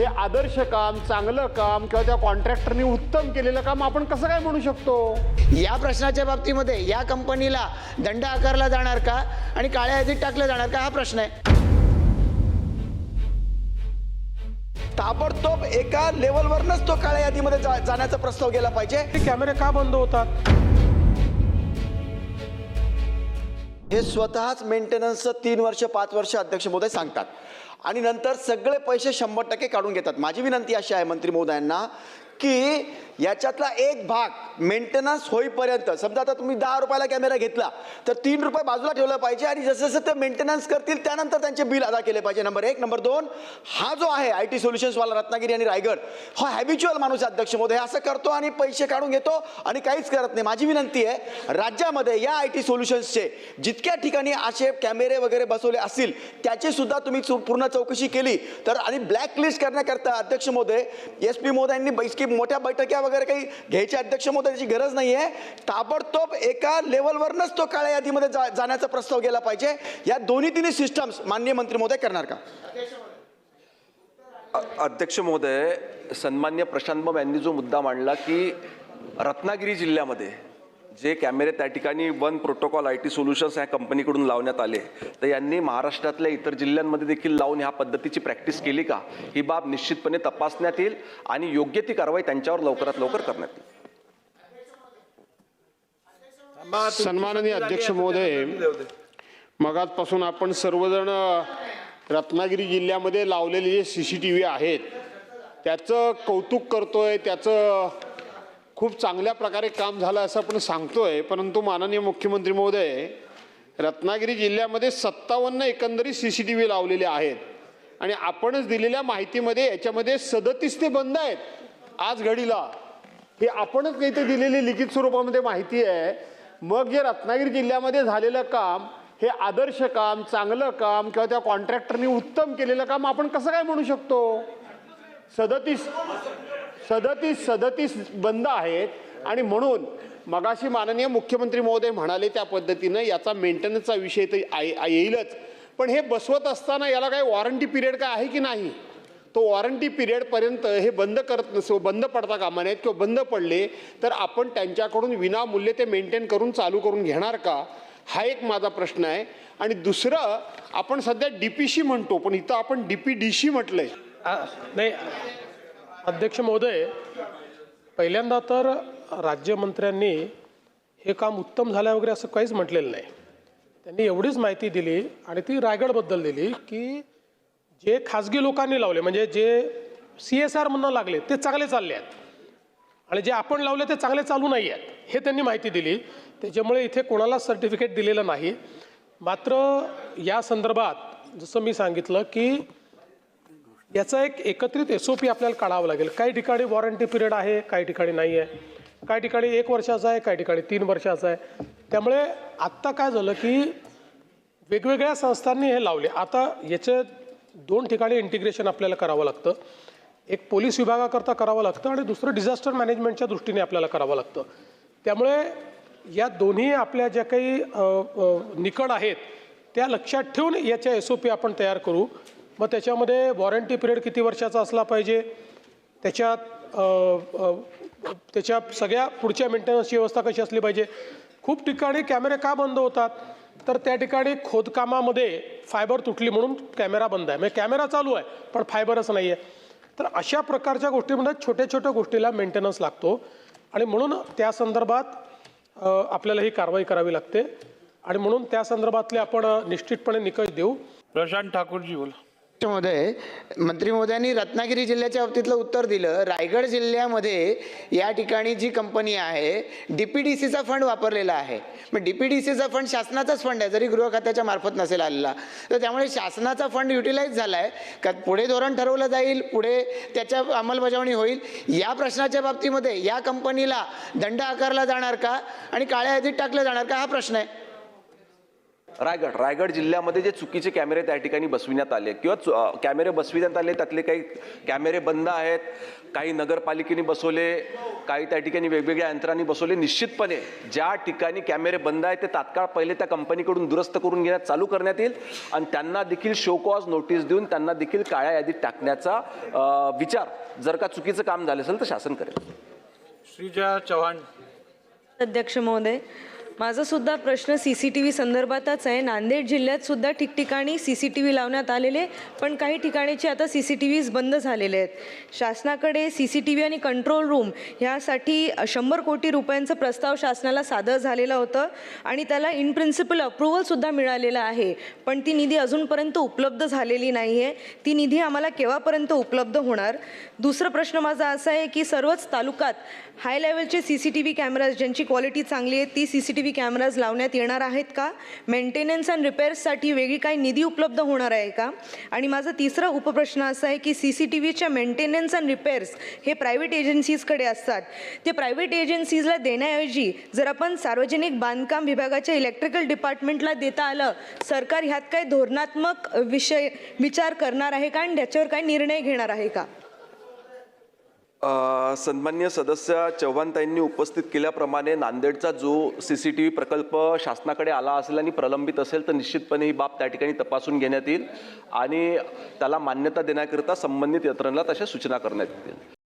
हे आदर्श काम चांगलं काम किंवा त्या कॉन्ट्रॅक्टरनी उत्तम केलेलं काम आपण कसं काय म्हणू शकतो? या प्रश्नाच्या बाबतीमध्ये या कंपनीला दंड आकारला जाणार का आणि काळ्या यादीत टाकलं जाणार का? हा प्रश्न आहे. ताबडतोब एका लेवलवरनच तो काळ्या यादीमध्ये जा- जाण्याचा प्रस्ताव गेला पाहिजे. हे कॅमेरे का बंद होतात? हे स्वतःच मेंटेनन्सचं तीन वर्ष पाच वर्ष अध्यक्ष महोदय सांगतात. आणि नंतर सगळे पैसे शंभर टक्के काढून घेतात. माझी विनंती अशी आहे मंत्री महोदयांना की याच्यातला एक भाग मेंटेनन्स होईपर्यंत समजा आता तुम्ही दहा रुपयाला कॅमेरा घेतला तर तीन रुपये बाजूला ठेवला पाहिजे आणि जसं जसं ते मेंटेनन्स करतील त्यानंतर त्यांचे बिल अदा केले पाहिजे. नंबर एक. नंबर दोन हा जो आहे आय टी सोल्युशन्सवाला रत्नागिरी आणि रायगड हा हॅबिच्युअल माणूस आहे अध्यक्ष महोदय. असं करतो आणि पैसे काढून घेतो आणि काहीच करत नाही. माझी विनंती आहे राज्यामध्ये या आय टी सोल्युशन्सचे जितक्या ठिकाणी असे कॅमेरे वगैरे बसवले असतील त्याची सुद्धा तुम्ही पूर्ण चौकशी केली. तर आणि ब्लॅक लिस्ट करण्याकरता अध्यक्ष महोदय एस पी महोदयांनी बैठकी मोठ्या बैठक्या वगैरे काही घ्यायची अध्यक्ष महोदय गरज नाही आहे ताबडतोब एका लेवलवरनंच तो काळ्या यादीमध्ये जा जाण्याचा प्रस्ताव गेला पाहिजे. या दोन्ही तिन्ही सिस्टम्स माननीय मंत्री महोदय करणार का? अध्यक्ष महोदय सन्मान्य प्रशांत यांनी जो मुद्दा मांडला की रत्नागिरी जिल्ह्यामध्ये जे कॅमेरे त्या ठिकाणी one protocol I T solutions या कंपनीकडून लावण्यात आले तर यांनी महाराष्ट्रातल्या इतर जिल्ह्यांमध्ये देखील लावून ह्या पद्धतीची प्रॅक्टिस केली का? ही बाब निश्चितपणे तपासण्यात येईल आणि योग्य ती कारवाई त्यांच्यावर लवकरात लवकर करण्यात येईल. सन्माननीय अध्यक्ष महोदय मगाचपासून आपण सर्वजण रत्नागिरी जिल्ह्यामध्ये लावलेले जे सी सी टी व्ही आहेत त्याचं कौतुक करतोय त्याचं खूप चांगल्या प्रकारे काम झालं असं आपण सांगतोय परंतु माननीय मुख्यमंत्री महोदय रत्नागिरी जिल्ह्यामध्ये सत्तावन्न एकंदरीत सी सी टी व्ही लावलेले आहेत. आणि आपणच दिलेल्या माहितीमध्ये याच्यामध्ये सदतीस ते बंद आहेत. आज घडीला. हे आपणच काही ते दिलेली लिखित स्वरूपामध्ये माहिती आहे. मग जे रत्नागिरी जिल्ह्यामध्ये झालेलं काम हे आदर्श काम चांगलं काम किंवा त्या कॉन्ट्रॅक्टरनी उत्तम केलेलं काम आपण कसं काय म्हणू शकतो? सदतीस सदतीस सदतीस बंद आहेत. आणि म्हणून मगाशी माननीय मुख्यमंत्री महोदय म्हणाले त्या पद्धतीनं याचा मेंटेनन्सचा विषय तर येईलच. पण हे बसवत असताना याला काही वॉरंटी पिरियड काय आहे की नाही? तो वॉरंटी पिरियडपर्यंत हे बंद करत नसो बंद पडता कामा नयेत किंवा बंद पडले तर आपण त्यांच्याकडून विनामूल्य ते मेंटेन करून चालू करून घेणार का? हा एक माझा प्रश्न आहे. आणि दुसरं आपण सध्या डी पी सी म्हणतो पण इथं आपण डी पी डी सी म्हटलंय. नाही अध्यक्ष महोदय पहिल्यांदा तर राज्यमंत्र्यांनी हे काम उत्तम झालं वगैरे असं काहीच म्हटलेलं नाही. त्यांनी एवढीच माहिती दिली आणि ती रायगडबद्दल दिली की जे खाजगी लोकांनी लावले म्हणजे जे सी एस आर म्हणून लागले ते चांगले चालले आहेत. आणि जे आपण लावले ते चांगले चालू नाही आहेत हे त्यांनी माहिती दिली. त्याच्यामुळे इथे कोणाला सर्टिफिकेट दिलेलं नाही. मात्र या संदर्भात जसं मी सांगितलं की याचा एक एकत्रित एस ओ पी आपल्याला काढावं लागेल. काही ठिकाणी वॉरंटी पिरियड आहे काही ठिकाणी नाही आहे काही ठिकाणी एक वर्षाचा आहे काही ठिकाणी तीन वर्षाचा आहे. त्यामुळे आत्ता काय झालं की वेगवेगळ्या संस्थांनी हे लावले. आता याचे दोन ठिकाणी इंटिग्रेशन आपल्याला करावं लागतं. एक पोलीस विभागाकरता करावं लागतं आणि दुसरं डिझास्टर मॅनेजमेंटच्या दृष्टीने आपल्याला करावं लागतं. त्यामुळे या दोन्ही आपल्या ज्या काही निकड आहेत त्या लक्षात ठेवून याच्या एस ओ पी आपण तयार करू. मग त्याच्यामध्ये वॉरंटी पिरियड किती वर्षाचा असला पाहिजे? त्याच्यात त्याच्या सगळ्या पुढच्या मेंटेनन्सची व्यवस्था कशी असली पाहिजे? खूप ठिकाणी कॅमेरे का बंद होतात? तर त्या ठिकाणी खोदकामामध्ये फायबर तुटली म्हणून कॅमेरा बंद आहे. म्हणजे कॅमेरा चालू आहे पण फायबरच नाही आहे तर अशा प्रकारच्या गोष्टीमध्ये छोट्या छोट्या गोष्टीला मेंटेनन्स लागतो. आणि म्हणून त्या संदर्भात आपल्याला ही कारवाई करावी लागते. आणि म्हणून त्या संदर्भातले आपण निश्चितपणे निकष देऊ. प्रशांत ठाकूरजी बोला. महोदय मंत्री महोदयांनी रत्नागिरी जिल्ह्याच्या बाबतीतलं उत्तर दिलं. रायगड जिल्ह्यामध्ये या ठिकाणी जी कंपनी आहे डी पी डी सीचा फंड वापरलेला आहे. मग डी पी डी सीचा फंड शासनाचाच फंड आहे जरी गृह खात्याच्या मार्फत नसेल आलेला. तर त्यामुळे शासनाचा फंड युटिलाइज झाला आहे का पुढे धोरण ठरवलं जाईल पुढे त्याच्या अंमलबजावणी होईल या प्रश्नाच्या बाबतीमध्ये या कंपनीला दंड आकारला जाणार का? आणि काळ्या यादीत टाकलं जाणार का? हा प्रश्न आहे. रायगड रायगड जिल्ह्यामध्ये जे चुकीचे कॅमेरे त्या ठिकाणी बसविण्यात आले किंवा कॅमेरे बसविण्यात आले त्यातले काही कॅमेरे बंद आहेत काही नगरपालिकेने बसवले काही त्या ठिकाणी वेगवेगळ्या यंत्रांनी बसवले. निश्चितपणे ज्या ठिकाणी कॅमेरे बंद आहेत ते तात्काळ पहिले त्या कंपनीकडून दुरुस्त करून घेण्यात चालू करण्यात येईल. आणि त्यांना देखील शो कॉज नोटीस देऊन त्यांना देखील काळ्या यादीत टाकण्याचा विचार जर का चुकीचं काम झालं असेल तर शासन करेल. श्रीजा चव्हाण. अध्यक्ष महोदय माझा सुद्धा प्रश्न सी सी टी व्ही संदर्भातच आहे. नांदेड जिल्ह्यात सुद्धा ठिकठिकाणी सी सी टी व्ही लावण्यात आलेले पण काही ठिकाणीचे आता सी सी टी व्हीज बंद झालेले आहेत. शासनाकडे सी सी टी व्ही आणि कंट्रोल रूम ह्यासाठी शंभर कोटी रुपयांचं प्रस्ताव शासनाला सादर झालेलं होतं आणि त्याला इन प्रिन्सिपल अप्रुव्हलसुद्धा मिळालेलं आहे. पण ती निधी अजूनपर्यंत उपलब्ध झालेली नाही आहे ती निधी आम्हाला केव्हापर्यंत उपलब्ध होणार? दुसरा प्रश्न माझा असा आहे की सर्वच तालुक्यात हाय लेवलचे C C T V cameras ज्यांची क्वालिटी चांगली आहे ती C C T V cameras लावण्यात येणार आहेत का? मेंटेनन्स अँड रिपेअर्ससाठी वेगळी काही निधी उपलब्ध होणार आहे का? आणि माझा तिसरा उपप्रश्न असा आहे की सी सी टी व्हीच्या मेंटेनन्स अँड रिपेअर्स हे प्रायव्हेट एजन्सीजकडे असतात. ते प्रायव्हेट एजन्सीजला देण्याऐवजी जर आपण सार्वजनिक बांधकाम विभागाच्या इलेक्ट्रिकल डिपार्टमेंटला देता आलं सरकार ह्यात काही धोरणात्मक विषय विचार करणार आहे का? आणि त्याच्यावर काही निर्णय घेणार आहे का? सन्मान्य सदस्य चव्हाणताईंनी उपस्थित केल्याप्रमाणे नांदेडचा जो सी सी टी व्ही प्रकल्प शासनाकडे आला असेल आणि प्रलंबित असेल तर निश्चितपणे ही बाब त्या ठिकाणी तपासून घेण्यात येईल आणि त्याला मान्यता देण्याकरिता संबंधित यंत्रणेला तशा सूचना करण्यात येतील.